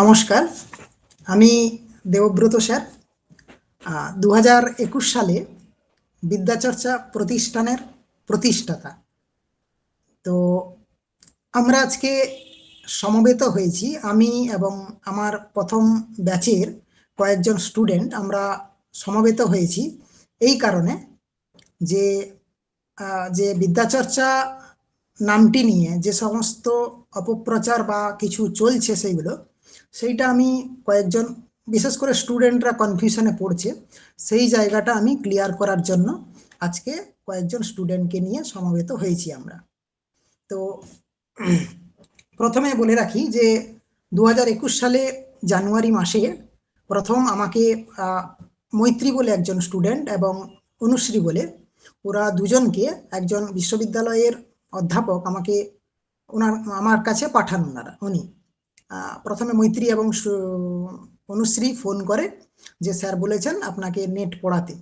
নমস্কার। আমি দেবব্রত স্যার। দু হাজার একুশ সালে বিদ্যাচর্চা প্রতিষ্ঠানের প্রতিষ্ঠাতা। তো আমরা আজকে সমবেত হয়েছি। আমি এবং আমার প্রথম ব্যাচের কয়েকজন স্টুডেন্ট আমরা সমবেত হয়েছি এই কারণে যে যে বিদ্যাচর্চা নামটি নিয়ে যে সমস্ত অপপ্রচার বা কিছু চলছে সেইগুলো সেইটা আমি কয়েকজন, বিশেষ করে স্টুডেন্টরা কনফিউশনে পড়ছে, সেই জায়গাটা আমি ক্লিয়ার করার জন্য আজকে কয়েকজন স্টুডেন্টকে নিয়ে সমবেত হয়েছি আমরা। তো প্রথমে বলে রাখি যে দু হাজার একুশ সালে জানুয়ারি মাসে প্রথম আমাকে মৈত্রী বলে একজন স্টুডেন্ট এবং অনুশ্রী বলে ওরা দুজনকে একজন বিশ্ববিদ্যালয়ের অধ্যাপক আমাকে ওনার, আমার কাছে পাঠান ওনারা, উনি। প্রথমে মৈত্রী এবং অনুশ্রী ফোন করে যে স্যার বলেছেন আপনাকে নেট পড়াতে।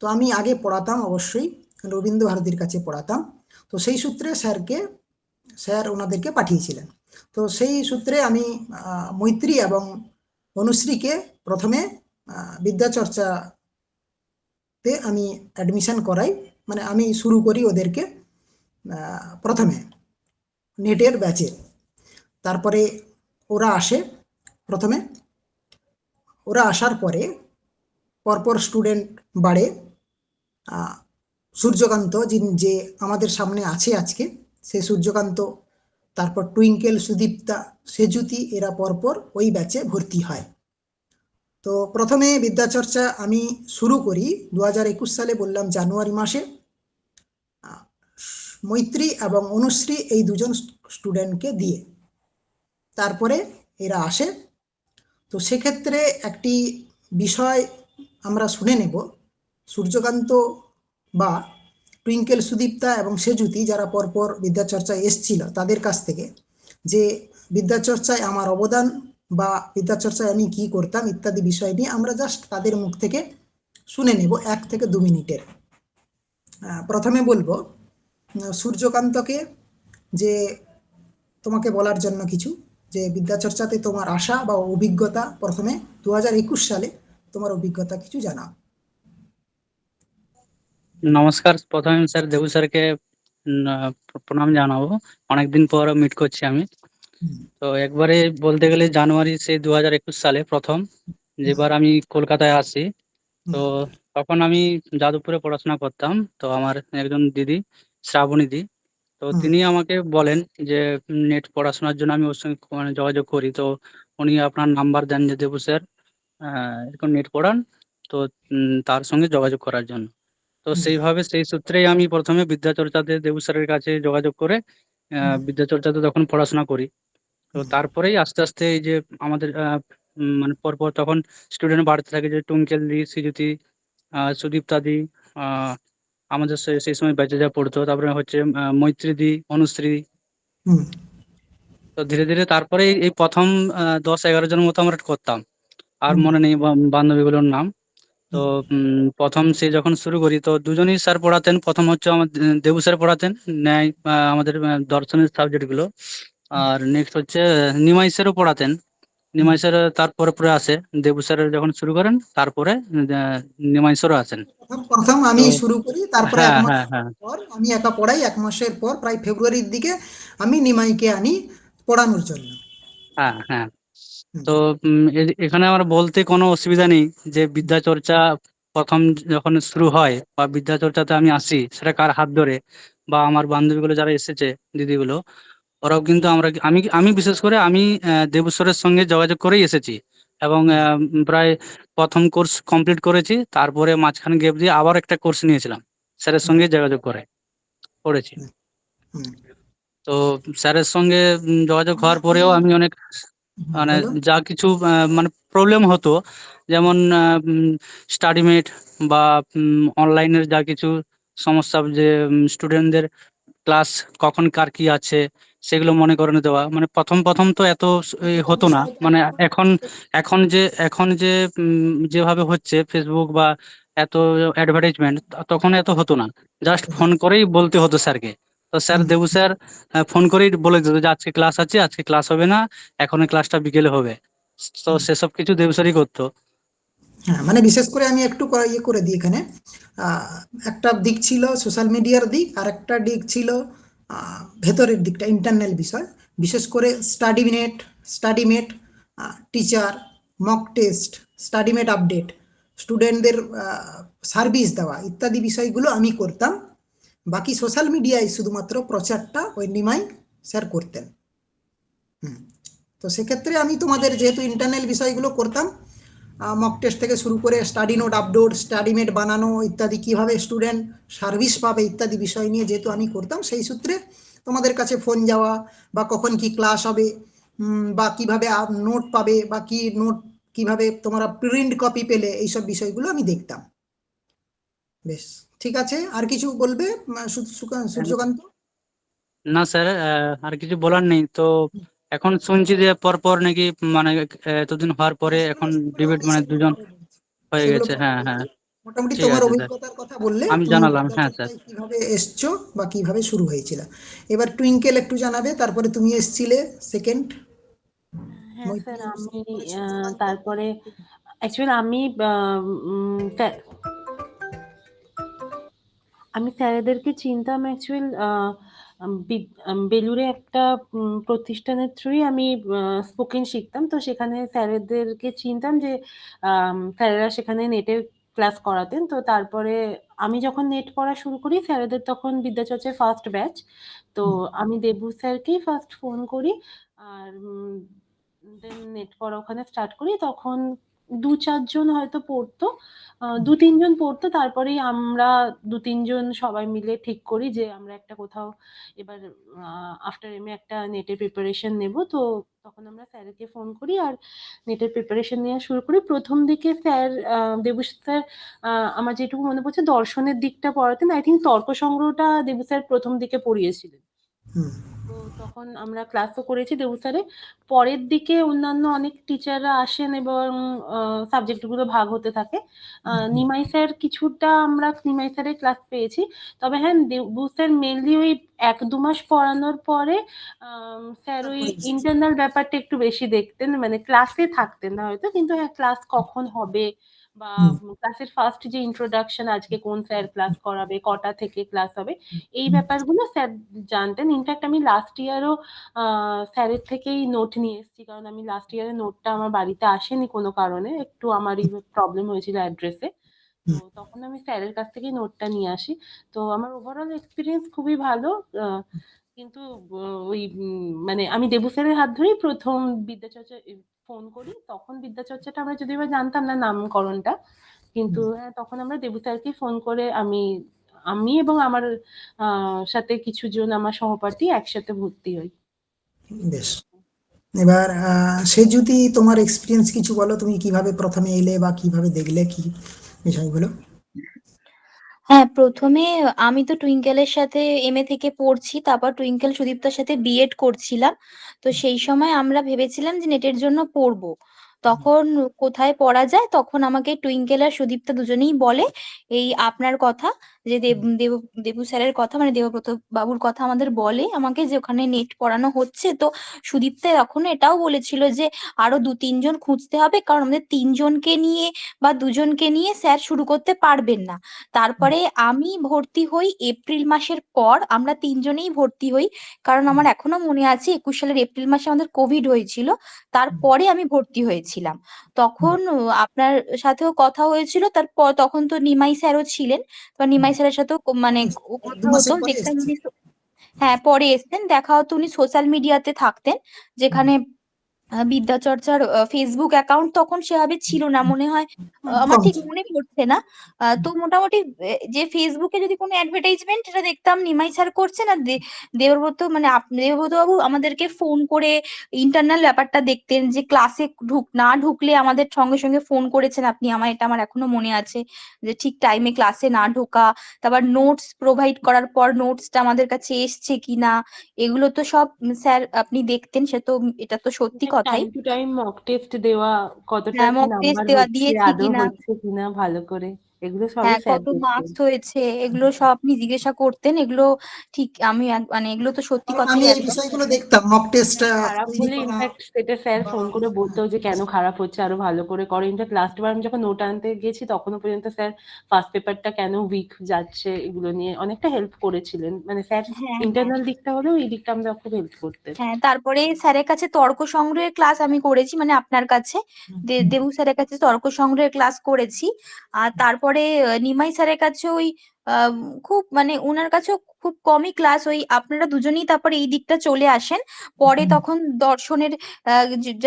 তো আমি আগে পড়াতাম অবশ্যই, রবীন্দ্র ভারতীর কাছে পড়াতাম। তো সেই সূত্রে স্যারকে, স্যার ওনাদেরকে পাঠিয়েছিলেন। তো সেই সূত্রে আমি মৈত্রী এবং অনুশ্রীকে প্রথমে বিদ্যাচর্চাতে আমি অ্যাডমিশন করাই। মানে আমি শুরু করি ওদেরকে প্রথমে নেটের ব্যাচে তারপরে ওরা আসে প্রথমে। ওরা আসার পরে পরপর স্টুডেন্ট বাড়ে। সূর্যকান্ত যে আমাদের সামনে আছে আজকে, সে সূর্যকান্ত, তারপর টুইঙ্কেল সুদীপ্তা, সেজুতি, এরা পরপর ওই ব্যাচে ভর্তি হয়। তো প্রথমে বিদ্যাচর্চা আমি শুরু করি দু হাজার একুশ সালে বললাম জানুয়ারি মাসে। মৈত্রী এবং অনুশ্রী এই দুজন স্টুডেন্টকে দিয়ে। তারপরে এরা আসে। তো সেক্ষেত্রে একটি বিষয় আমরা শুনে নেব। সূর্যকান্ত বা টুইঙ্কেল সুদীপ্তা এবং সেজুতি যারা পরপর বিদ্যাচর্চায় এসছিল তাদের কাছ থেকে যে বিদ্যাচর্চায় আমার অবদান বা বিদ্যাচর্চায় আমি কি করতাম ইত্যাদি বিষয় নিয়ে আমরা জাস্ট তাদের মুখ থেকে শুনে নেব এক থেকে দু মিনিটের। প্রথমে বলব সূর্যকান্তকে যে তোমাকে বলার জন্য কিছু যে বিদ্যাচর্চাতে তোমার আশা বা অভিজ্ঞতা প্রথমে দুহাজার একুশ সালে তোমার অভিজ্ঞতা কিছু জানাও। নমস্কার, প্রথমে স্যার দেবু স্যারকে প্রণাম জানাব। অনেকদিন পর মিট করছি আমি। তো একবারে বলতে গেলে জানুয়ারি সেই দু সালে প্রথম, যেবার আমি কলকাতায় আসি। তো তখন আমি যাদবপুরে পড়াশোনা করতাম। তো আমার একজন দিদি, শ্রাবণী দি তো তিনি আমাকে বলেন যে নেট পড়াশোনার জন্য আমি ওর সঙ্গে মানে যোগাযোগ করি। তো উনি আপনার নাম্বার দেন যে দেবু স্যার এরকম নেট পড়ান। তো তার সঙ্গে যোগাযোগ করার জন্য। তো সেইভাবে সেই সূত্রেই আমি প্রথমে বিদ্যাচর্চাতে দেবু স্যারের কাছে যোগাযোগ করে বিদ্যাচর্চাতে তখন পড়াশোনা করি। তো তারপরেই আস্তে আস্তে এই যে আমাদের মানে পরপর তখন স্টুডেন্ট বাড়তে থাকে যে টুঙ্কেল দি সিজুতি সুদীপ্তা দি আমাদের সেই সময় ব্যাচে যা পড়তো। তারপরে হচ্ছে মৈত্রীদি অনুশ্রী। তো ধীরে ধীরে তারপরে এই প্রথম দশ এগারো জনের মতো আমরা করতাম। আর মনে নেই বান্ধবীগুলোর নাম। তো প্রথম সে যখন শুরু করি তো দুজনই স্যার পড়াতেন। প্রথম হচ্ছে আমার দেবু স্যার পড়াতেন ন্যায় আমাদের দর্শনের সাবজেক্টগুলো। আর নেক্সট হচ্ছে নিমাই স্যারও পড়াতেন। নিমাই স্যার তারপরে পরে আসে দেবু স্যার যখন শুরু করেন তারপরে নিমাই স্যারও আসেন প্রথম আমি শুরু করি তারপরে হ্যাঁ, হ্যাঁ, হ্যাঁ। পর আমি একা পড়াই এক মাসের পর প্রায় ফেব্রুয়ারির দিকে আমি নিমাইকে আনি পড়ানোর জন্য। হ্যাঁ হ্যাঁ। তো এখানে আমার বলতে কোনো অসুবিধা নেই যে বিদ্যাচর্চা প্রথম যখন শুরু হয় বা বিদ্যাচর্চাতে আমি আসি সেটা কার হাত ধরে বা আমার বান্ধবীগুলো যারা এসেছে দিদিগুলো ওরাও কিন্তু আমরা আমি আমি বিশেষ করে আমি দেবস্বরের সঙ্গে যোগাযোগ করেই এসেছি এবং প্রায় প্রথম কোর্স কমপ্লিট করেছি তারপরে মাঝখানে গ্যাপ দিয়ে আবার একটা কোর্স নিয়েছিলাম। স্যারের সঙ্গে যোগাযোগ করে পড়েছি তো স্যারের সঙ্গে যোগাযোগ হওয়ার পরেও আমি অনেক মানে যা কিছু মানে প্রবলেম হতো যেমন স্টাডিমেট বা অনলাইনের যা কিছু সমস্যা যে স্টুডেন্টদের ক্লাস কখন কার কি আছে সেগুলো মনে করে দেওয়া মানে প্রথম প্রথম তো এত হতো না। মানে এখন এখন যে এখন যে যেভাবে হচ্ছে ফেসবুক বা এত অ্যাডভার্টাইজমেন্ট তখন এত হতো না। জাস্ট ফোন করেই বলতে হতো স্যারকে। তো স্যার দেবু স্যার ফোন করেই বলে দিত যে আজকে ক্লাস আছে আজকে ক্লাস হবে না এখন ক্লাসটা বিকেলে হবে। তো সেসব কিছু দেব স্যারই করতো। হ্যাঁ মানে বিশেষ করে আমি একটু ইয়ে করে দিই এখানে। একটা দিক ছিল সোশ্যাল মিডিয়ার দিক আর একটা দিক ছিল ভেতরের দিকটা ইন্টারনাল বিষয়। বিশেষ করে study net study mate teacher mock test study mate update স্টুডেন্টদের সার্ভিস দেওয়া ইত্যাদি বিষয়গুলো আমি করতাম। বাকি সোশ্যাল মিডিয়ায় শুধুমাত্র প্রচারটা ওই নিমাই স্যার করতেন। হুম, তো সেক্ষেত্রে আমি তোমাদের যেহেতু ইন্টারনাল বিষয়গুলো করতাম মক টেস্ট থেকে শুরু করে study note upload study mate বানানো ইত্যাদি, কীভাবে স্টুডেন্ট সার্ভিস পাবে ইত্যাদি বিষয় নিয়ে যেহেতু আমি করতাম, সেই সূত্রে তোমাদের কাছে ফোন যাওয়া বা কখন কি ক্লাস হবে বা কীভাবে নোট পাবে বা কি নোট কীভাবে তোমরা প্রিন্ট কপি পেলে, এইসব বিষয়গুলো আমি দেখতাম। বেশ, ঠিক আছে, আর কিছু বলবে? সূর্যকান্ত? না স্যার আর কিছু বলার নেই, তো এখন শুনছি যে পরপর নাকি মানে এতদিন হওয়ার পরে এখন ডিবেট মানে দুজন হয়ে গেছে হ্যাঁ হ্যাঁ। মোটামুটি তোমার অভিজ্ঞতার কথা বললে আমি জানালাম, হ্যাঁ, বিদ্যাচর্চায় কীভাবে এসছো বা কীভাবে শুরু হয়েছিল? এবার টুইঙ্কেল একটু জানাবে তারপরে তুমি এসছিলে সেকেন্ড হ্যাঁ স্যার আমি তারপরে আহ, তারপরে অ্যাকচুয়ালি আমি আহ, উম, আমি স্যারেদেরকে চিনতাম অ্যাকচুয়াল বেলুরে একটা প্রতিষ্ঠানের থ্রুই আমি স্পোকেন শিখতাম। তো সেখানে স্যারেদেরকে চিনতাম যে স্যারেরা সেখানে নেটের ক্লাস করাতেন। তো তারপরে আমি যখন নেট পড়া শুরু করি স্যারেদের তখন বিদ্যাচর্চায় ফার্স্ট ব্যাচ তো আমি দেবু স্যারকেই ফার্স্ট ফোন করি। আর দেন নেট পড়া ওখানে স্টার্ট করি। তখন দু চারজন হয়তো পড়তো দু তিনজন পড়তো, তারপরেই আমরা দু তিনজন সবাই মিলে ঠিক করি যে আমরা একটা কোথাও এবার আফটার এম একটা নেটের প্রিপারেশন নেব। তো তখন আমরা স্যারকে ফোন করি আর নেটের প্রিপারেশন নেওয়া শুরু করি। প্রথম দিকে স্যার দেবু স্যার আমার যেটুকু মনে পড়ছে দর্শনের দিকটা পড়াতেন। আই থিঙ্ক তর্ক সংগ্রহটা দেবু স্যার প্রথম দিকে পড়িয়েছিলেন। তো তখন আমরা ক্লাসও করেছি দেবু স্যারে পরের দিকে অন্যান্য অনেক টিচাররা আসেন এবং সাবজেক্টগুলো ভাগ হতে থাকে। নিমাই স্যার কিছুটা আমরা নিমাই স্যারের ক্লাস পেয়েছি। তবে হ্যাঁ দেবু স্যার মেনলি ওই এক দু মাস পড়ানোর পরে স্যার ওই ইন্টারনাল ব্যাপারটা একটু বেশি দেখতেন। মানে ক্লাসে থাকতেন না হয়তো। কিন্তু হ্যাঁ ক্লাস কখন হবে? বা ক্লাসের ফার্স্ট যে ইন্ট্রোডাকশন আজকে কোন স্যার ক্লাস করাবে কটা থেকে ক্লাস হবে এই ব্যাপারগুলো স্যার জানতেন। ইনফ্যাক্ট আমি লাস্ট ইয়ারও স্যারের থেকেই নোট নিয়ে এসেছি। কারণ আমি লাস্ট ইয়ারের নোটটা আমার বাড়িতে আসেনি কোনো কারণে। একটু আমারই প্রবলেম হয়েছিল অ্যাড্রেসে তো তখন আমি স্যারের কাছ থেকেই নোটটা নিয়ে আসি। তো আমার ওভারঅল এক্সপিরিয়েন্স খুবই ভালো কিন্তু ওই মানে আমি দেবু স্যারের হাত ধরেই প্রথম বিদ্যাচর্চা ফোন করি তখন বিদ্যাচর্চাটা আমরা যদি জানতাম না নামকরণটা কিন্তু হ্যাঁ তখন আমরা দেবু স্যারকে ফোন করে আমি আমি এবং আমার সাথে কিছু জন আমার সহপাঠী একসাথে ভর্তি হই। বেশ। এবার সে যদি তোমার এক্সপিরিয়েন্স কিছু বলো তুমি কীভাবে প্রথমে এলে বা কীভাবে দেখলে কি বিষয়গুলো? হ্যাঁ প্রথমে আমি তো টুইঙ্কেলের সাথে এমএ থেকে পড়ছি, তারপর টুইঙ্কেল সুদীপ্তার সাথে বিএড করছিলাম। তো সেই সময় আমরা ভেবেছিলাম যে নেটের জন্য পড়ব। তখন কোথায় পড়া যায়? তখন আমাকে টুইঙ্কেল আর সুদীপ্তা দুজনেই বলে, এই আপনার কথা। যে দেব দেব দেবু স্যারের কথা মানে দেবব্রত বাবুর কথা আমাদের বলে আমাকে যে ওখানে নেট পড়ানো হচ্ছে। তো সুদীপ্তা তখন এটাও বলেছিল যে আরও দু তিনজন খুঁজতে হবে কারণ আমাদের তিনজনকে নিয়ে বা দুজনকে নিয়ে স্যার শুরু করতে পারবেন না। তারপরে আমি ভর্তি হই এপ্রিল মাসের পর আমরা তিনজনেই ভর্তি হই। কারণ আমার এখনও মনে আছে একুশ সালের এপ্রিল মাসে আমাদের কোভিড হয়েছিল তারপরে আমি ভর্তি হয়েছিলাম। তখন আপনার সাথেও কথা হয়েছিল তারপর তখন তো নিমাই স্যারও ছিলেন। তো নিমাই স্যারের সাথেও মানে কথা হতো দেখতাম হ্যাঁ পরে এসছেন। দেখা হতো উনি সোশ্যাল মিডিয়াতে থাকতেন যেখানে বিদ্যাচর্চার ফেসবুক অ্যাকাউন্ট তখন সেভাবে ছিল না মনে হয় আমার ঠিক মনে পড়ছে না। তো মোটামুটি যে ফেসবুকে যদি কোনো অ্যাডভার্টাইজমেন্ট সেটা দেখতাম নিমাই স্যার করছেন আর দে- দেবব্রত মানে দেবব্রত বাবু আমাদেরকে ফোন করে ইন্টারনাল ব্যাপারটা দেখতেন যে ক্লাসে ঢুক না ঢুকলে আমাদের সঙ্গে সঙ্গে ফোন করেছেন আপনি আমার এটা আমার এখনও মনে আছে যে ঠিক টাইমে ক্লাসে না ঢোকা তারপর নোটস প্রোভাইড করার পর নোটসটা আমাদের কাছে এসছে কিনা এগুলো তো সব স্যার আপনি দেখতেন সে তো এটা তো সত্যি কথাই time to time mock test দেওয়া কতটা হ্যাঁ, কি mock test নাম্বার দেওয়া দিয়েছি কিনা ভালো করে। এগুলো সবই হ্যাঁ কত মার্কস হয়েছে এগুলো সব আপনি জিজ্ঞাসা করতেন এগুলো ঠিক আমি এক- মানে এগুলো তো সত্যি কারণ কথাই আমি এই একদম বিষয়গুলো দেখতাম মক টেস্ট খারাপ হলে ইনফ্যাক্ট সেটা স্যার ফোন করে বলতো যে কেন খারাপ হচ্ছে আরও ভালো করে করো। ইনফ্যাক্ট লাস্ট বার আমি যখন নোট আনতে গেছি তখনও পর্যন্ত স্যার ফার্স্ট পেপারটা কেন উইক যাচ্ছে এগুলো নিয়ে অনেকটা হেল্প করেছিলেন। মানে স্যার হ্যাঁ হ্যাঁ। ইন্টারনাল দিকটা হলেও এই দিকটা আমরা খুব হেল্প করতেন। হ্যাঁ তারপরে স্যারের কাছে তর্ক সংগ্রহের ক্লাস আমি করেছি মানে আপনার কাছে। দে- দেবু স্যারের কাছে তর্ক সংগ্রহের ক্লাস করেছি। আর তারপরে আহ, নিমাই স্যারের কাছে ওই খুব মানে ওনার কাছেও খুব কমই ক্লাস ওই আপনারা দুজনেই তারপরে এই দিকটা চলে আসেন। পরে তখন দর্শনের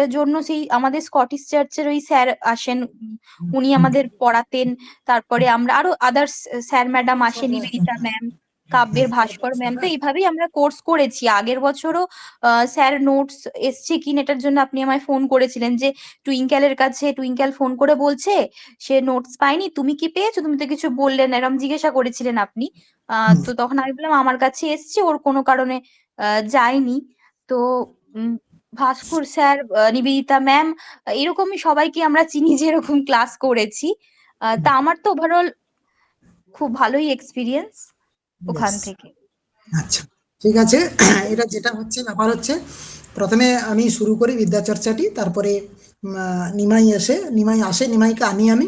জন্য সেই আমাদের স্কটিশ চার্চের ওই স্যার আসেন উনি আমাদের পড়াতেন। তারপরে আমরা আরও আদার্স স্যার ম্যাডাম আসেন নিবেদিতা ম্যাম। কাব্যের ভাস্কর ম্যাম। তো এইভাবেই আমরা কোর্স করেছি। আগের বছরও স্যার নোটস এসছে কি এটার জন্য আপনি আমায় ফোন করেছিলেন যে টুইঙ্কেলের কাছে টুইঙ্কেল ফোন করে বলছে সে নোটস পায়নি তুমি কি পেয়েছ? তুমি তো কিছু বললেন না। এরকম জিজ্ঞাসা করেছিলেন আপনি। তো তখন আমি বললাম আমার কাছে এসছে ওর কোনো কারণে যায়নি। তো ভাস্কর স্যার নিবেদিতা ম্যাম এরকমই সবাইকে আমরা চিনি যে এরকম ক্লাস করেছি। তা আমার তো ওভারঅল খুব ভালোই এক্সপিরিয়েন্স ওখান থেকে। আচ্ছা ঠিক আছে। এটা যেটা হচ্ছে ব্যাপার হচ্ছে প্রথমে আমি শুরু করি বিদ্যাচর্চাটি তারপরে নিমাই আসে নিমাই আসে নিমাইকে আনি আমি।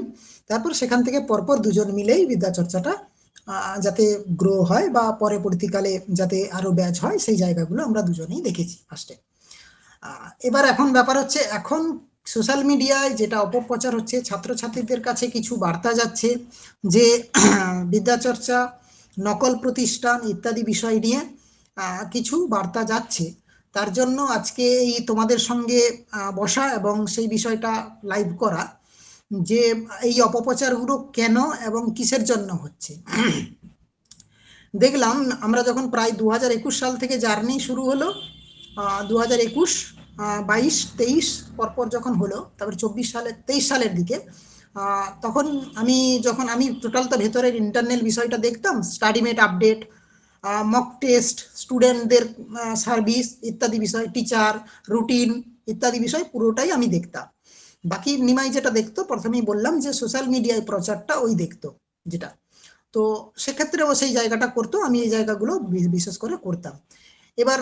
তারপর সেখান থেকে পরপর দুজন মিলেই বিদ্যাচর্চাটা যাতে গ্রো হয় বা পরে পরবর্তীকালে যাতে আরও ব্যাচ হয় সেই জায়গাগুলো আমরা দুজনেই দেখেছি ফার্স্টে এবার এখন ব্যাপার হচ্ছে এখন সোশ্যাল মিডিয়ায় যেটা অপপ্রচার হচ্ছে ছাত্রছাত্রীদের কাছে কিছু বার্তা যাচ্ছে যে বিদ্যাচর্চা নকল প্রতিষ্ঠান ইত্যাদি বিষয় নিয়ে কিছু বার্তা যাচ্ছে। তার জন্য আজকে এই তোমাদের সঙ্গে বসা এবং সেই বিষয়টা লাইভ করা যে এই অপপ্রচারগুলো কেন এবং কিসের জন্য হচ্ছে। দেখলাম আমরা যখন প্রায় দু হাজার একুশ সাল থেকে জার্নি শুরু হলো দু হাজার একুশ বাইশ, তেইশ পরপর যখন হলো, তারপর চব্বিশ সালে তেইশ সালের দিকে তখন আমি যখন আমি টোটাল তো ভেতরের ইন্টারনাল বিষয়টা দেখতাম study mate update mock test স্টুডেন্টদের সার্ভিস ইত্যাদি বিষয় টিচার রুটিন ইত্যাদি বিষয় পুরোটাই আমি দেখতাম। বাকি নিমাই যেটা দেখতো, প্রথমেই বললাম যে সোশ্যাল মিডিয়ায় প্রচারটা ওই দেখতো যেটা। তো সেক্ষেত্রে ও সেই জায়গাটা করতো, আমি এই জায়গাগুলো বিশেষ করে করতাম। এবার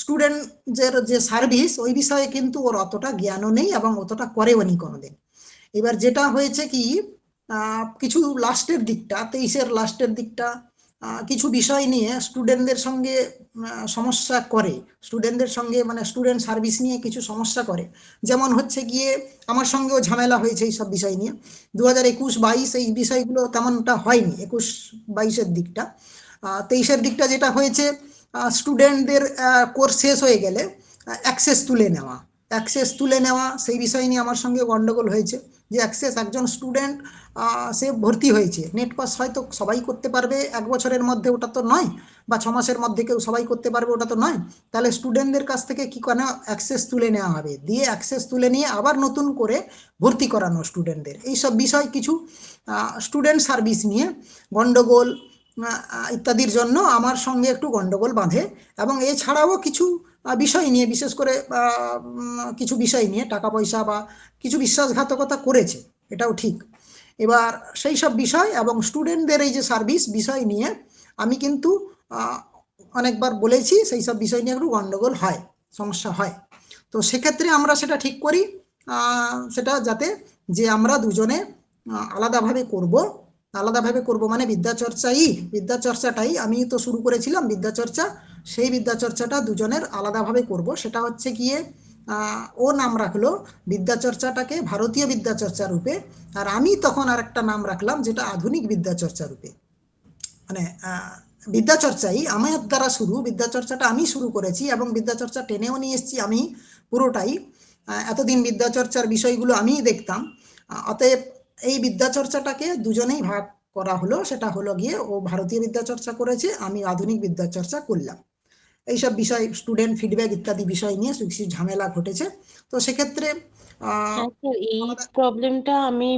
স্টুডেন্টদের যে সার্ভিস ওই বিষয়ে কিন্তু ওর অতটা জ্ঞানও নেই এবং অতটা করেও নি কোনোদিন। এবার যেটা হয়েছে কি কিছু লাস্টের দিকটা, তেইশের লাস্টের দিকটা কিছু বিষয় নিয়ে স্টুডেন্টদের সঙ্গে সমস্যা করে। স্টুডেন্টদের সঙ্গে মানে স্টুডেন্ট সার্ভিস নিয়ে কিছু সমস্যা করে। যেমন হচ্ছে গিয়ে, আমার সঙ্গেও ঝামেলা হয়েছে এই সব বিষয় নিয়ে। দু হাজার একুশ বাইশ এই বিষয়গুলো তেমনটা হয়নি, একুশ বাইশের দিকটা। তেইশের দিকটা যেটা হয়েছে স্টুডেন্টদের কোর্স শেষ হয়ে গেলে অ্যাক্সেস তুলে নেওয়া। অ্যাক্সেস তুলে নেওয়া সেই বিষয় নিয়ে আমার সঙ্গে গণ্ডগোল হয়েছে যে অ্যাক্সেস একজন স্টুডেন্ট সে ভর্তি হয়েছে। নেট পাস হয়তো সবাই করতে পারবে এক বছরের মধ্যে ওটা তো নয় বা ছ মাসের মধ্যে কেউ সবাই করতে পারবে ওটা তো নয়। তাহলে স্টুডেন্টদের কাছ থেকে কি কেন অ্যাক্সেস তুলে নেওয়া হবে? দিয়ে অ্যাক্সেস তুলে নিয়ে আবার নতুন করে ভর্তি করানো স্টুডেন্টদের। এইসব বিষয় কিছু স্টুডেন্ট সার্ভিস নিয়ে আহ, ইত্যাদির জন্য আমার সঙ্গে একটু গণ্ডগোল বাঁধে। এবং এছাড়াও কিছু বিষয় নিয়ে, বিশেষ করে কিছু বিষয় নিয়ে, টাকা পয়সা বা কিছু বিশ্বাসঘাতকতা করেছে, এটাও ঠিক। এবার সেই সব বিষয় এবং স্টুডেন্টদের এই যে সার্ভিস বিষয় নিয়ে আমি কিন্তু অনেকবার বলেছি, সেই সব বিষয় নিয়ে একটু গন্ডগোল হয়, সমস্যা হয়। তো সেক্ষেত্রে আমরা সেটা ঠিক করি সেটা যাতে যে আমরা দুজনে আলাদাভাবে করব আলাদাভাবে করব মানে বিদ্যাচর্চাই, বিদ্যাচর্চাটাই আমি তো শুরু করেছিলাম, বিদ্যাচর্চা সেই বিদ্যাচর্চাটা দুজনের আলাদাভাবে করব। সেটা হচ্ছে গিয়ে ও নাম রাখল বিদ্যাচর্চাটাকে ভারতীয় বিদ্যাচর্চা রূপে আর আমি তখন আর একটা নাম রাখলাম যেটা আধুনিক বিদ্যাচর্চা রূপে। মানে বিদ্যাচর্চাই আমার দ্বারা শুরু, বিদ্যাচর্চাটা আমি শুরু করেছি এবং বিদ্যাচর্চা টেনেও নিয়ে এসেছি আমি পুরোটাই। এতদিন বিদ্যাচর্চার বিষয়গুলো আমিই দেখতাম। অতএব এই বিদ্যাচর্চাটাকে দুজনেই ভাগ করা হলো। সেটা হলো গিয়ে ও ভারতীয় বিদ্যাচর্চা করেছে, আমি আধুনিক বিদ্যাচর্চা করলাম। এইসব বিষয় স্টুডেন্ট ফিডব্যাক ইত্যাদি বিষয় নিয়ে কিছু ঝামেলা ঘটেছে। তো সেক্ষেত্রে হ্যাঁ এই প্রবলেমটা আমি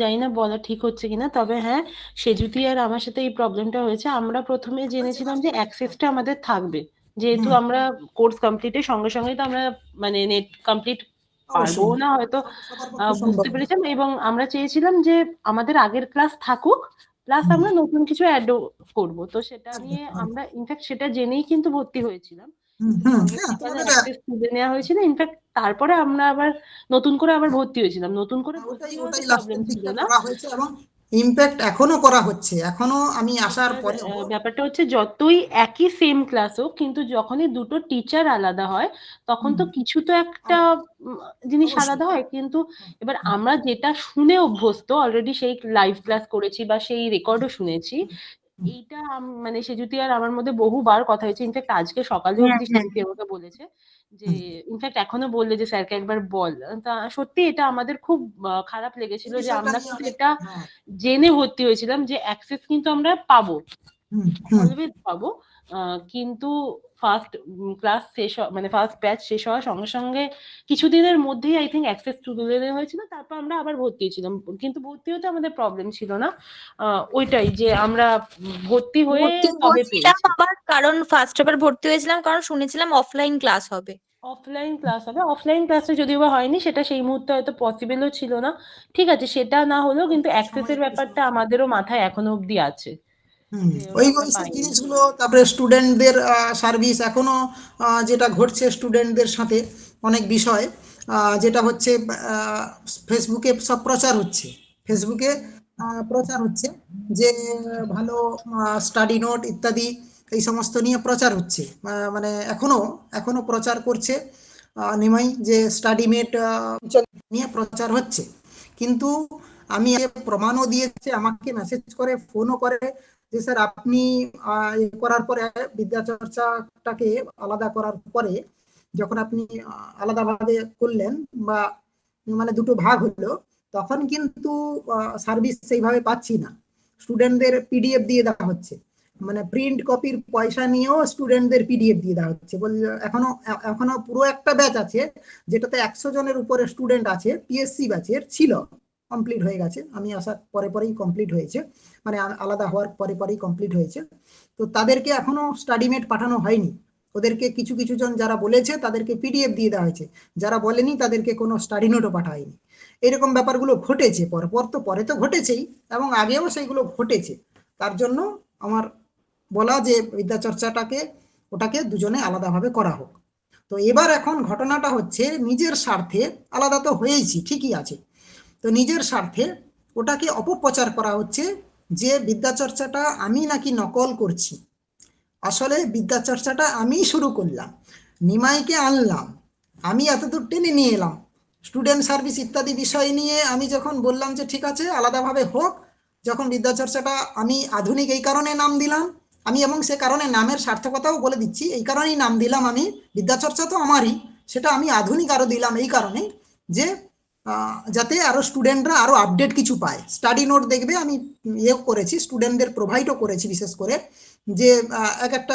জানি না বলা ঠিক হচ্ছে কিনা তবে হ্যাঁ সেজুতি আর আমার সাথে এই প্রবলেমটা হয়েছে। আমরা প্রথমে জেনেছিলাম যে অ্যাক্সেসটা আমাদের থাকবে। যেহেতু আমরা কোর্স কমপ্লিটের সঙ্গে সঙ্গেই তো আমরা মানে নেট কমপ্লিট পারব। না হয়তো বুঝতে পেরেছিলাম এবং আমরা চেয়েছিলাম যে আমাদের আগের ক্লাস থাকুক প্লাস আমরা নতুন কিছু অ্যাড করব। তো সেটা নিয়ে আমরা ইনফ্যাক্ট সেটা জেনেই কিন্তু ভর্তি হয়েছিলাম। হুম, হ্যাঁ, নেওয়া হয়েছিল ইনফ্যাক্ট তারপরে আমরা আবার নতুন করে আবার ভর্তি হয়েছিলাম। নতুন করে হ্যাঁ, প্রবলেম ছিল না? ইমপ্যাক্ট এখনও করা হচ্ছে এখনও আমি আসার পরে ব্যাপারটা হচ্ছে যতই একই সেম ক্লাস হোক কিন্তু যখনই দুটো টিচার আলাদা হয় তখন তো কিছু তো একটা জিনিস আলাদা হয় কিন্তু এবার আমরা যেটা শুনে অভ্যস্ত অলরেডি সেই লাইভ ক্লাস করেছি বা সেই রেকর্ডও শুনেছি। এইটা মানে সে যদি আর আমার মধ্যে বহুবার কথা হয়েছে। ইনফ্যাক্ট আজকে সকালে হ্যাঁ, অবধি হ্যাঁ। সেজুতি আমাকে বলেছে যে ইনফ্যাক্ট এখনও বললে যে স্যারকে একবার বল। তা সত্যি এটা আমাদের খুব খারাপ লেগেছিল যে আমরা কিন্তু এটা হ্যাঁ, জেনে ভর্তি হয়েছিলাম যে অ্যাক্সেস কিন্তু আমরা পাবো। অলওয়েজ পাবো। কিন্তু ফার্স্ট ক্লাস শেষ মানে ফার্স্ট ব্যাচ শেষ হওয়ার সঙ্গে সঙ্গে কিছুদিনের মধ্যেই আই থিঙ্ক অ্যাক্সেস তুলে দেওয়া হয়েছিল তারপর আমরা আবার ভর্তি হয়েছিলাম। কিন্তু ভর্তি হতে আমাদের প্রবলেম ছিল না। ওইটাই যে আমরা ভর্তি হয়ে আবার কারণ ফার্স্ট আবার ভর্তি হয়েছিলাম কারণ শুনেছিলাম অফলাইন ক্লাস হবে। অফলাইন ক্লাস হবে। অফলাইন ক্লাসে যদিও বা হয়নি সেটা সেই মুহূর্তে হয়তো পসিবলও ছিল না। ঠিক আছে সেটা না হলেও কিন্তু অ্যাক্সেসের ব্যাপারটা আমাদেরও মাথায় এখনও অবধি আছে। ওই জিনিসগুলো তারপরে স্টুডেন্টদের সার্ভিস এখনও যেটা ঘটছে স্টুডেন্টদের সাথে অনেক বিষয় যেটা হচ্ছে ফেসবুকে সব প্রচার হচ্ছে। ফেসবুকে প্রচার হচ্ছে যে ভালো স্টাডি নোট ইত্যাদি এই সমস্ত নিয়ে প্রচার হচ্ছে। মানে এখনও এখনও প্রচার করছে নিমাই যে স্টাডি মেট নিয়ে প্রচার হচ্ছে। কিন্তু আমি প্রমাণও দিয়েছে আমাকে মেসেজ করে ফোনও করে যে স্যার, আপনি করার পরে বিদ্যা চর্চাটাকে আলাদা করার পরে যখন আপনি আলাদাভাবে করলেন বা মানে দুটো ভাগ হলো, তখন কিন্তু সার্ভিস সেইভাবে পাচ্ছি না। স্টুডেন্টদের পিডিএফ দিয়ে দেওয়া হচ্ছে। মানে প্রিন্ট কপির পয়সা নিয়েও স্টুডেন্টদের পিডিএফ দিয়ে দেওয়া হচ্ছে। বল, এখনও এখনও পুরো একটা ব্যাচ আছে, যেটাতে একশো জনের উপরে স্টুডেন্ট আছে পিএসসি ব্যাচের ছিল। কমপ্লিট হয়ে গেছে। আমি আসার পরে পরেই কমপ্লিট হয়েছে। মানে আলাদা হওয়ার পরে পরেই কমপ্লিট হয়েছে। তো তাদেরকে এখনও স্টাডিমেট পাঠানো হয়নি। ওদেরকে কিছু কিছু জন যারা বলেছে, তাদেরকে পিডিএফ দিয়ে দেওয়া হয়েছে। যারা বলেনি, তাদেরকে কোনো স্টাডি নোটও পাঠা হয়নি এরকম ব্যাপারগুলো ঘটেছে। পরপর তো পরে তো ঘটেছেই এবং আগেও সেইগুলো ঘটেছে। তার জন্য আমার বলা যে বিদ্যাচর্চাটাকে, ওটাকে দুজনে আলাদাভাবে করা হোক। তো এবার এখন ঘটনাটা হচ্ছে, নিজের স্বার্থে আলাদা তো হয়েইছি, ঠিকই আছে। তো নিজের স্বার্থে ওটাকে অপপ্রচার করা হচ্ছে যে বিদ্যাচর্চাটা আমি নাকি নকল করছি। আসলে বিদ্যাচর্চাটা আমি শুরু করলাম, নিমাইকে আনলাম, আমি এতদূর টেনে নিয়ে এলাম। স্টুডেন্ট সার্ভিস ইত্যাদি বিষয় নিয়ে আমি যখন বললাম যে ঠিক আছে, আলাদাভাবে হোক, যখন বিদ্যাচর্চাটা আমি আধুনিক এই কারণে নাম দিলাম, আমি এবং সে কারণে নামের সার্থকতাও বলে দিচ্ছি, এই কারণেই নাম দিলাম আমি। বিদ্যাচর্চা তো আমারই, সেটা আমি আধুনিক আরও দিলাম এই কারণে যে যাতে আরও স্টুডেন্টরা আরও আপডেট কিছু পায়। স্টাডি নোট দেখবে আমি ইয়ে করেছি স্টুডেন্টদের প্রোভাইডও করেছি বিশেষ করে, যে এক একটা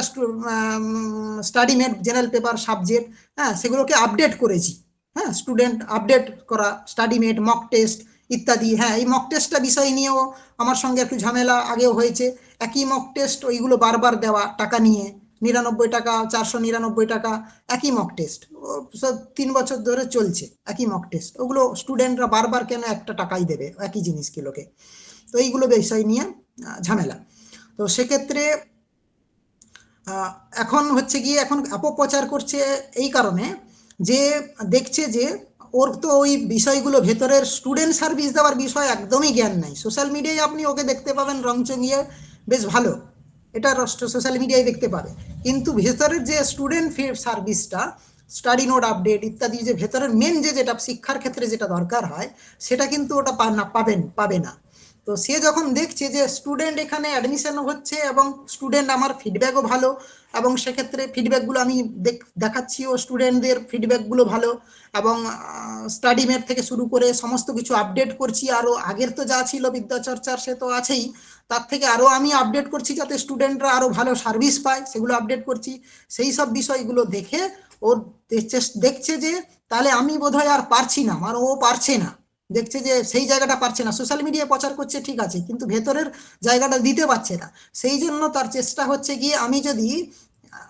study mate general paper subject হ্যাঁ সেগুলোকে আপডেট করেছি। হ্যাঁ স্টুডেন্ট আপডেট করা স্টাডি মেট মক টেস্ট ইত্যাদি। হ্যাঁ এই মক টেস্টটা বিষয় নিয়েও আমার সঙ্গে একটু ঝামেলা আগেও হয়েছে। একই মক টেস্ট ওইগুলো বারবার দেওয়া, টাকা নিয়ে। নিরানব্বই টাকা, চারশো নিরানব্বই টাকা, একই মক টেস্ট তিন বছর ধরে চলছে, একই মক টেস্ট ওগুলো স্টুডেন্টরা বারবার কেন একটা টাকাই দেবে, একই জিনিসগুলোকে তো এইগুলো বিষয় নিয়ে ঝামেলা। তো সেক্ষেত্রে এখন হচ্ছে গিয়ে এখন অপপ্রচার করছে এই কারণে যে, দেখছে যে ওর তো ওই বিষয়গুলো ভেতরের স্টুডেন্ট সার্ভিস দেওয়ার বিষয় একদমই জ্ঞান নাই। সোশ্যাল মিডিয়ায় আপনি ওকে দেখতে পাবেন, রংচঙিয়ে, বেশ ভালো। এটা রাষ্ট্র সোশ্যাল মিডিয়ায় দেখতে পাবে। কিন্তু ভেতরের যে স্টুডেন্ট সার্ভিসটা স্টাডি নোট আপডেট ইত্যাদি যে ভেতরের মেন যে যেটা শিক্ষার ক্ষেত্রে যেটা দরকার হয়, সেটা কিন্তু ওটা না, পাবেন, পাবে না। তো সে যখন দেখছে যে স্টুডেন্ট এখানে অ্যাডমিশন হচ্ছে এবং স্টুডেন্ট আমার ফিডব্যাকও ভালো এবং সেক্ষেত্রে ফিডব্যাকগুলো আমি দেখ- দেখাচ্ছি ও স্টুডেন্টদের ফিডব্যাকগুলো ভালো এবং স্টাডি মেট থেকে শুরু করে সমস্ত কিছু আপডেট করছি। আরও আগের তো যা ছিল বিদ্যাচর্চার সে তো আছেই। তার থেকে আরও আমি আপডেট করছি যাতে স্টুডেন্টরা আরও ভালো সার্ভিস পায়, সেগুলো আপডেট করছি। সেই সব বিষয়গুলো দেখে ও দেখছে- যে তাহলে আমি বোধহয় আর পারছি না আর ও পারছে না। দেখছে যে সেই জায়গাটা পারছে না। সোশ্যাল মিডিয়ায় প্রচার করছে, ঠিক আছে, কিন্তু ভেতরের জায়গাটা দিতে পারছে না। সেই জন্য তার চেষ্টা হচ্ছে গিয়ে আমি যদি,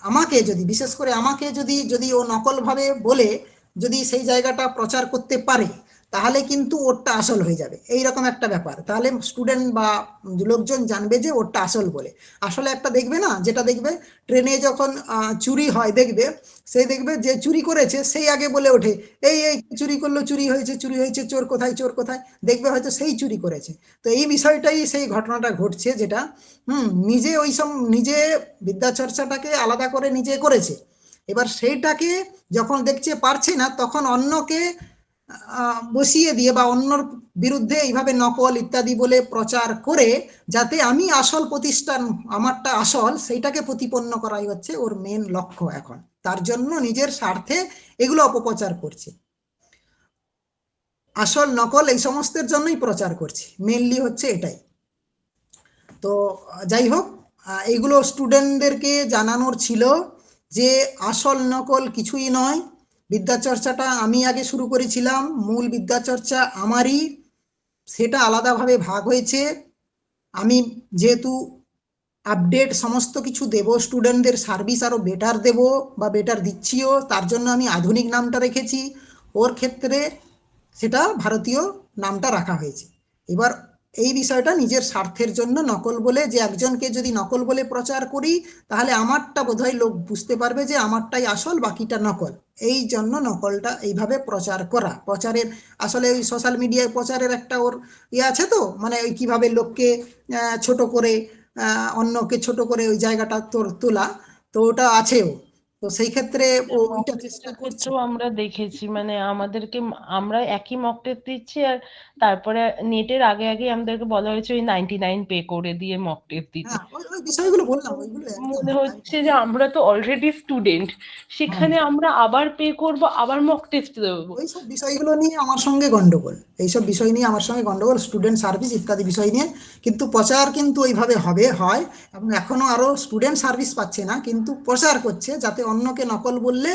আমাকে যদি, বিশেষ করে আমাকে যদি যদি ও নকল ভাবে বলে, যদি সেই জায়গাটা প্রচার করতে পারে, তাহলে কিন্তু ওরটা আসল হয়ে যাবে। এই রকম একটা ব্যাপার। তাহলে স্টুডেন্ট বা লোকজন জানবে যে ওরটা আসল বলে। আসলে একটা দেখবে না, যেটা দেখবে ট্রেনে যখন চুরি হয়, দেখবে সেই দেখবে যে চুরি করেছে, সেই আগে বলে ওঠে, এই এই, চুরি করল, চুরি হয়েছে চুরি হয়েছে, চোর কোথায় চোর কোথায়? দেখবে হয়তো সেই চুরি করেছে। তো এই বিষয়টাই সেই ঘটনাটা ঘটছে যেটা, হুম, নিজে ওই সব নিজে বিদ্যা চর্চাটাকে আলাদা করে নিজে করেছে। এবার সেইটাকে যখন দেখছে পারছে না, তখন অন্যকে বসিয়ে দিয়ে বা অন্যর বিরুদ্ধে এইভাবে নকল ইত্যাদি বলে প্রচার করে যাতে আমি আসল প্রতিষ্ঠান, আমারটা আসল, সেইটাকে প্রতিপন্ন করাই হচ্ছে ওর মেন লক্ষ্য এখন। তার জন্য নিজের স্বার্থে এগুলো অপপ্রচার করছে। আসল নকল এই সমস্তের জন্যই প্রচার করছে মেনলি হচ্ছে এটাই। তো যাই হোক আহ, এইগুলো স্টুডেন্টদেরকে জানানোর ছিল যে আসল নকল কিছুই নয়। বিদ্যাচর্চাটা আমি আগে শুরু করেছিলাম মূল বিদ্যাচর্চা আমারই সেটা আলাদাভাবে ভাগ হয়েছে। আমি যেহেতু আপডেট সমস্ত কিছু দেব স্টুডেন্টদের সার্ভিস আরও বেটার দেব বা বেটার দিচ্ছিও, তার জন্য আমি আধুনিক নামটা রেখেছি। ওর ক্ষেত্রে সেটা ভারতীয় নামটা রাখা হয়েছে। এবার এই বিষয়টা নিজের স্বার্থের জন্য নকল বলে, যে একজনকে যদি নকল বলে প্রচার করি, তাহলে আমারটা বোধহয় লোক বুঝতে পারবে যে আমারটাই আসল, বাকিটা নকল। এই জন্য নকলটা এইভাবে প্রচার করা। প্রচারের, আসলে ওই সোশ্যাল মিডিয়ায় প্রচারের একটা ওর ইয়ে আছে তো মানে ওই কীভাবে লোককে ছোট করে অন্যকে ছোট করে ওই জায়গাটা তোর তোলা তো ওটা আছেও। তো সেই ক্ষেত্রে ওইটা চেষ্টা করছে। আমরা দেখেছি মানে আমাদেরকে আমরা একই মক টেস্ট দিচ্ছি আর তারপরে নেটের আগে আগে আমাদেরকে বলা হয়েছে ওই নাইনটি নাইন পে করে দিয়ে মক টেস্ট দিতে। হ্যাঁ ওই বিষয়গুলো বললাম ওইগুলো মনে হচ্ছে যে আমরা তো অলরেডি স্টুডেন্ট সেখানে আমরা আবার পে করব আবার মক টেস্ট দেবো। ওইসব বিষয়গুলো নিয়ে আমার সঙ্গে গন্ডগোল এইসব বিষয় নিয়ে আমার সঙ্গে গন্ডগোল স্টুডেন্ট সার্ভিস ইত্যাদি বিষয় নিয়ে কিন্তু প্রচার কিন্তু ওইভাবে হবে হয় এবং এখনও আরও স্টুডেন্ট সার্ভিস পাচ্ছে না কিন্তু প্রচার করছে যাতে অন্যকে নকল বললে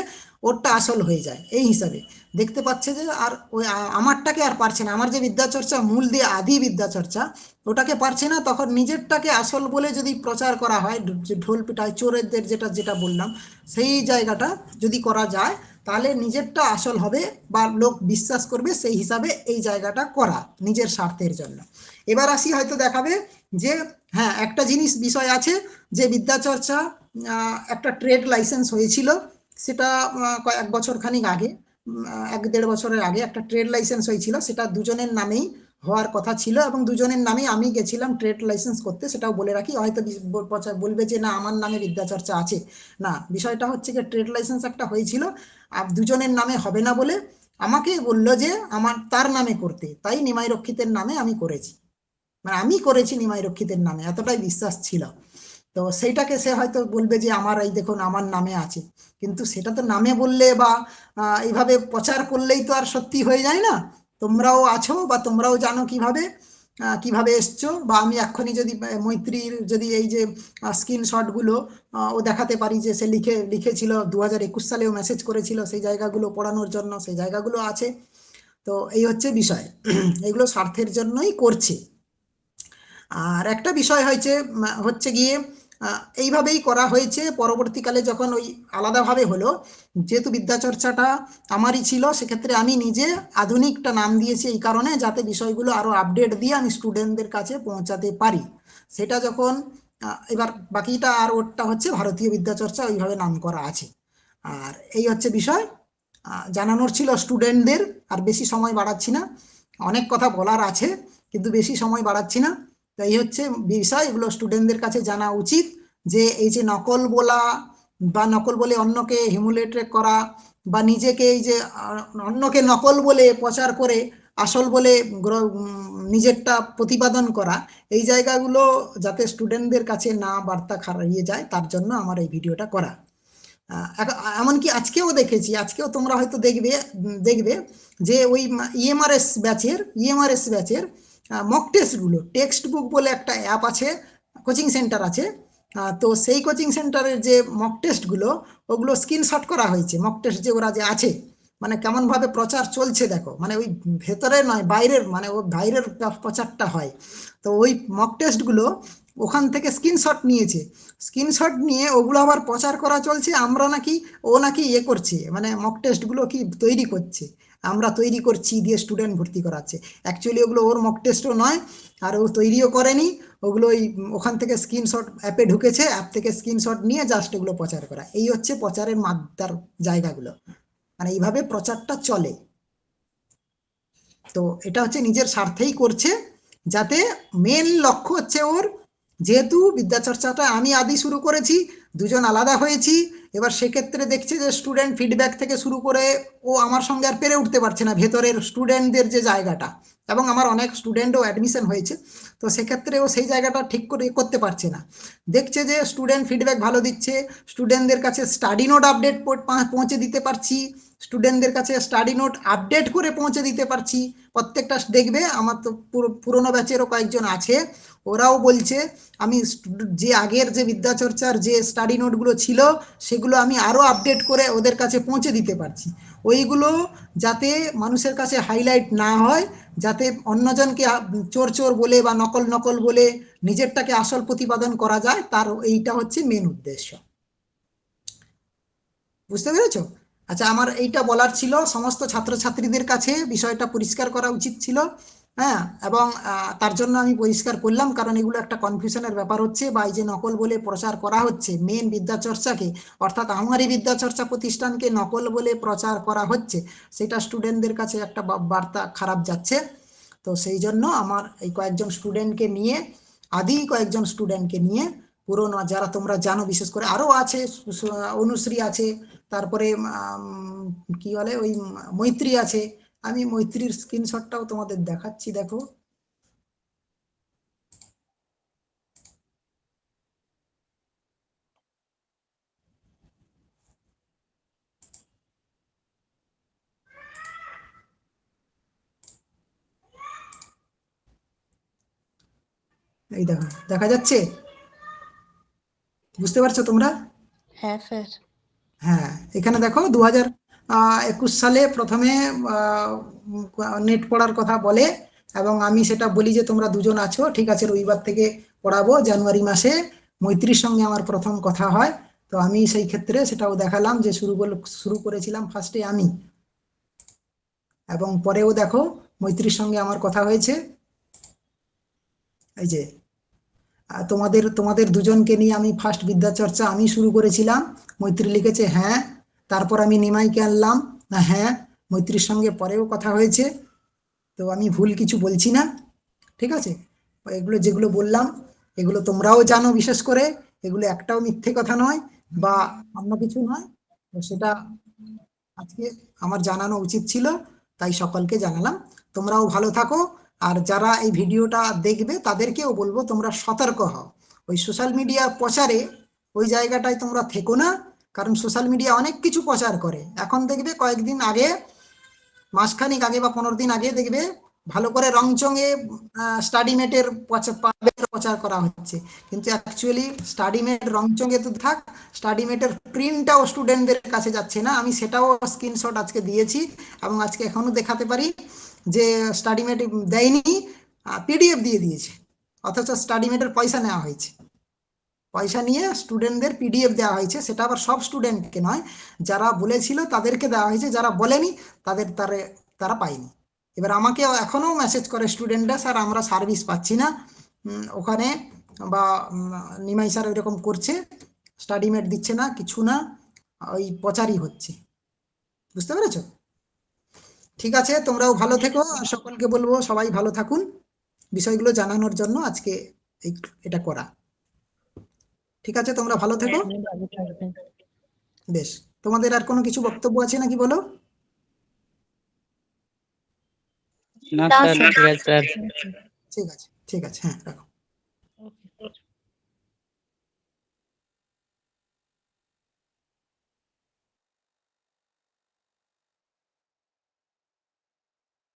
ওরটা আসল হয়ে যায়, এই হিসাবে। দেখতে পাচ্ছে যে আর ওই আমারটাকে আর পারছে না। আমার যে বিদ্যাচর্চা, মূল দিয়ে আদি বিদ্যাচর্চা, ওটাকে পারছে না, তখন নিজেরটাকে আসল বলে যদি প্রচার করা হয় ঢোল পিটায়, চোরেদের যেটা যেটা বললাম, সেই জায়গাটা যদি করা যায়, তাহলে নিজেরটা আসল হবে বা লোক বিশ্বাস করবে সেই হিসাবে এই জায়গাটা করা নিজের স্বার্থের জন্য। এবার আসি হয়তো দেখাবে যে হ্যাঁ একটা জিনিস বিষয় আছে যে বিদ্যাচর্চা একটা ট্রেড লাইসেন্স হয়েছিল, সেটা কয়েক বছর খানিক আগে এক দেড় বছরের আগে একটা ট্রেড লাইসেন্স হয়েছিল, সেটা দুজনের নামেই হওয়ার কথা ছিল এবং দুজনের নামে আমি গেছিলাম ট্রেড লাইসেন্স করতে, সেটাও বলে রাখি। হয়তো বলবে যে না, আমার নামে বিদ্যাচর্চা আছে। না, বিষয়টা হচ্ছে যে ট্রেড লাইসেন্স একটা হয়েছিল, আর দুজনের নামে হবে না বলে আমাকে বলল যে আমার, তার নামে করতে। তাই নিমাই রক্ষিতের নামে আমি করেছি। মানে আমি করেছি নিমাই রক্ষিতের নামে, এতটাই বিশ্বাস ছিল। তো সেইটাকে সে হয়তো বলবে যে আমার এই দেখুন, আমার নামে আছে। কিন্তু সেটা তো নামে বললে বা এইভাবে প্রচার করলেই তো আর সত্যি হয়ে যায় না। তোমরাও আছো বা তোমরাও জানো কীভাবে কীভাবে এসছো বা আমি এক্ষুনি যদি মৈত্রীর যদি এই যে স্ক্রিনশটগুলো ও দেখাতে পারি যে সে লিখে, লিখেছিল দু হাজার একুশ সালেও মেসেজ করেছিল সেই জায়গাগুলো পড়ানোর জন্য, সেই জায়গাগুলো আছে। তো এই হচ্ছে বিষয়। এগুলো স্বার্থের জন্যই করছে। আর একটা বিষয় হয়েছে হচ্ছে গিয়ে এইভাবেই করা হয়েছে। পরবর্তীকালে যখন ওই আলাদাভাবে হলো, যেহেতু বিদ্যাচর্চাটা আমারই ছিল, সেক্ষেত্রে আমি নিজে আধুনিকটা নাম দিয়েছি এই কারণে, যাতে বিষয়গুলো আরও আপডেট দিয়ে আমি স্টুডেন্টদের কাছে পৌঁছাতে পারি। সেটা যখন এবার বাকিটা আর ওরটা হচ্ছে ভারতীয় বিদ্যাচর্চা, ওইভাবে নাম করা আছে। আর এই হচ্ছে বিষয়। জানানোর ছিল স্টুডেন্টদের আর বেশি সময় বাড়াচ্ছি না। অনেক কথা বলার আছে, কিন্তু বেশি সময় বাড়াচ্ছি না। তো এই হচ্ছে বিষয় এগুলো স্টুডেন্টদের কাছে জানা উচিত যে এই যে নকল বলা বা নকল বলে অন্যকে হিমুলেট করা বা নিজেকে এই যে অন্যকে নকল বলে প্রচার করে আসল বলে নিজেরটা প্রতিপাদন করা, এই জায়গাগুলো যাতে স্টুডেন্টদের কাছে না বার্তা হারিয়ে যায়, তার জন্য আমার এই ভিডিওটা করা। এমনকি আজকেও দেখেছি, আজকেও তোমরা হয়তো দেখবে দেখবে যে ওই ইএমআরএস ব্যাচের ইএমআরএস ব্যাচের মক টেস্টগুলো টেক্সট বুক বলে একটা অ্যাপ আছে কোচিং সেন্টার আছে। তো সেই কোচিং সেন্টারের যে মক টেস্টগুলো ওগুলো স্ক্রিনশট করা হয়েছে। মক টেস্ট যে ওরা যে আছে মানে কেমনভাবে প্রচার চলছে দেখো মানে ওই ভেতরে নয়, বাইরের মানে ওই বাইরের প্রচারটা হয়। তো ওই মক টেস্টগুলো ওখান থেকে স্ক্রিনশট নিয়েছে। স্ক্রিনশট নিয়ে ওগুলো আবার প্রচার করা চলছে, আমরা নাকি, ও নাকি ইয়ে করছে মানে মক টেস্টগুলো কি তৈরি করছে। আমরা তৈরি করছি দিয়ে স্টুডেন্ট ভর্তি করাচ্ছে। অ্যাকচুয়ালি ওগুলো ওর মক টেস্টও নয়, আর ও তৈরিও করেনি। ওগুলো ওই ওখান থেকে স্ক্রিনশট অ্যাপে ঢুকেছে অ্যাপ থেকে স্ক্রিনশট নিয়ে জাস্ট ওগুলো প্রচার করা। এই হচ্ছে প্রচারের মাত্রার জায়গাগুলো। মানে এইভাবে প্রচারটা চলে। তো এটা হচ্ছে নিজের স্বার্থেই করছে, যাতে মেন লক্ষ্য হচ্ছে ওর, যেহেতু বিদ্যাচর্চাটা আমি আদি শুরু করেছি দুজন আলাদা হয়েছি। এবার সেক্ষেত্রে দেখছে যে স্টুডেন্ট ফিডব্যাক থেকে শুরু করে ও আমার সঙ্গে আর পেরে উঠতে পারছে না ভেতরের স্টুডেন্টদের যে জায়গাটা এবং আমার অনেক স্টুডেন্টও অ্যাডমিশন হয়েছে। তো সেক্ষেত্রে ও সেই জায়গাটা ঠিক করে করতে পারছে না। দেখছে যে স্টুডেন্ট ফিডব্যাক ভালো দিচ্ছে স্টুডেন্টদের কাছে স্টাডি নোট আপডেট পৌঁছে দিতে পারছি। স্টুডেন্টদের কাছে স্টাডি নোট আপডেট করে পৌঁছে দিতে পারছি। প্রত্যেকটা দেখবে, আমার তো পুরো- পুরোনো ব্যাচেরও কয়েকজন আছে। ওরাও বলছে, আমি যে আগের যে বিদ্যাচর্চার যে স্টাডি নোটগুলো ছিল, সেগুলো আমি আরও আপডেট করে ওদের কাছে পৌঁছে দিতে পারছি। ওইগুলো যাতে মানুষের কাছে হাইলাইট না হয়, যাতে অন্যজনকে চোর চোর বলে বা নকল নকল বলে নিজেরটাকে আসল প্রতিপাদন করা যায়, তার এইটা হচ্ছে মেন উদ্দেশ্য। বুঝতে পেরেছ? আচ্ছা আমার এইটা বলার ছিল, সমস্ত ছাত্রছাত্রীদের কাছে বিষয়টা পরিষ্কার করা উচিত ছিল হ্যাঁ এবং তার জন্য আমি পরিষ্কার করলাম, কারণ এগুলো একটা কনফিউশনের ব্যাপার হচ্ছে, বা এই যে নকল বলে প্রচার করা হচ্ছে মেন বিদ্যাচর্চাকে, অর্থাৎ আমারই বিদ্যাচর্চা প্রতিষ্ঠানকে নকল বলে প্রচার করা হচ্ছে, সেটা স্টুডেন্টদের কাছে একটা বার্তা খারাপ যাচ্ছে, তো সেই জন্য আমার এই কয়েকজন স্টুডেন্টকে নিয়ে, আদি কয়েকজন স্টুডেন্টকে নিয়ে, পুরোনো, যারা তোমরা জানো, বিশেষ করে আরও আছে অনুশ্রী আছে তারপরে কি বলে, ওই মৈত্রী আছে। আমি মৈত্রীর স্ক্রিনশটটাও তোমাদের দেখাচ্ছি, দেখো। এই দেখো, দেখা যাচ্ছে? বুঝতে পারছ তোমরা? হ্যাঁ স্যার। হ্যাঁ এখানে দেখো দু হাজার একুশ সালে প্রথমে নেট পড়ার কথা বলে এবং আমি সেটা বলি যে তোমরা দুজন আছো, ঠিক আছে, রবিবার থেকে পড়াবো জানুয়ারি মাসে, মৈত্রীর সঙ্গে আমার প্রথম কথা হয়। তো আমি সেই ক্ষেত্রে সেটাও দেখালাম যে শুরু শুরু করেছিলাম ফার্স্টে আমি। এবং পরেও দেখো মৈত্রীর সঙ্গে আমার কথা হয়েছে। এই যে তোমাদের তোমাদের দুজনকে নিয়ে আমি ফার্স্ট বিদ্যাচর্চা আমি শুরু করেছিলাম। মৈত্রী লিখেছে হ্যাঁ তারপর আমি নিমাইকে আনলাম, না হ্যাঁ মৈত্রীর সঙ্গে পরেও কথা হয়েছে, তো আমি ভুল কিছু বলছি না, ঠিক আছে? এগুলো যেগুলো বললাম, এগুলো তোমরাও জানো বিশেষ করে, এগুলো একটাও মিথ্যে কথা নয় বা অন্য কিছু নয়, তো সেটা আজকে আমার জানানো উচিত ছিল, তাই সকলকে জানালাম। তোমরাও ভালো থাকো, আর যারা এই ভিডিওটা দেখবে, তাদেরকেও বলব তোমরা সতর্ক হও। ওই সোশ্যাল মিডিয়া প্রচারে ওই জায়গাটায় তোমরা থেকো না কারণ সোশ্যাল মিডিয়া অনেক কিছু প্রচার করে। এখন দেখবে কয়েকদিন আগে, মাসখানিক আগে বা পনেরো দিন আগে দেখবে ভালো করে রংচঙে স্টাডিমেটের প্রচার করা হচ্ছে। কিন্তু অ্যাকচুয়ালি স্টাডিমেট রংচঙে তো থাক স্টাডিমেটের প্রিন্টটাও স্টুডেন্টদের কাছে যাচ্ছে না। আমি সেটাও স্ক্রিনশট আজকে দিয়েছি এবং আজকে এখনও দেখাতে পারি যে স্টাডিমেট দেয়নি পিডিএফ দিয়ে দিয়েছে। অথচ স্টাডিমেটের পয়সা নেওয়া হয়েছে। পয়সা নিয়ে স্টুডেন্টদের পিডিএফ দেওয়া হয়েছে, সেটা আবার সব স্টুডেন্টকে নয়, যারা বলেছিল তাদেরকে দেওয়া হয়েছে, যারা বলেনি তাদের তারে, তারা পায়নি। এবার আমাকে এখনও মেসেজ করে স্টুডেন্টরা স্যার, আমরা সার্ভিস পাচ্ছি না। ওখানে বা নিমাই স্যার এরকম করছে স্টাডি স্টাডিমেট দিচ্ছে না, কিছু না, ওই প্রচারই হচ্ছে। বুঝতে পেরেছ? ঠিক আছে, তোমরাও ভালো থেকো, আর সকলকে বলব সবাই ভালো থাকুন। বিষয়গুলো জানানোর জন্য আজকে এটা করা। ঠিক আছে? তোমরা ভালো থেকো। বেশ। তোমাদের আর কোনো কিছু বক্তব্য আছে নাকি বলো? ঠিক আছে ঠিক আছে হ্যাঁ রাখো।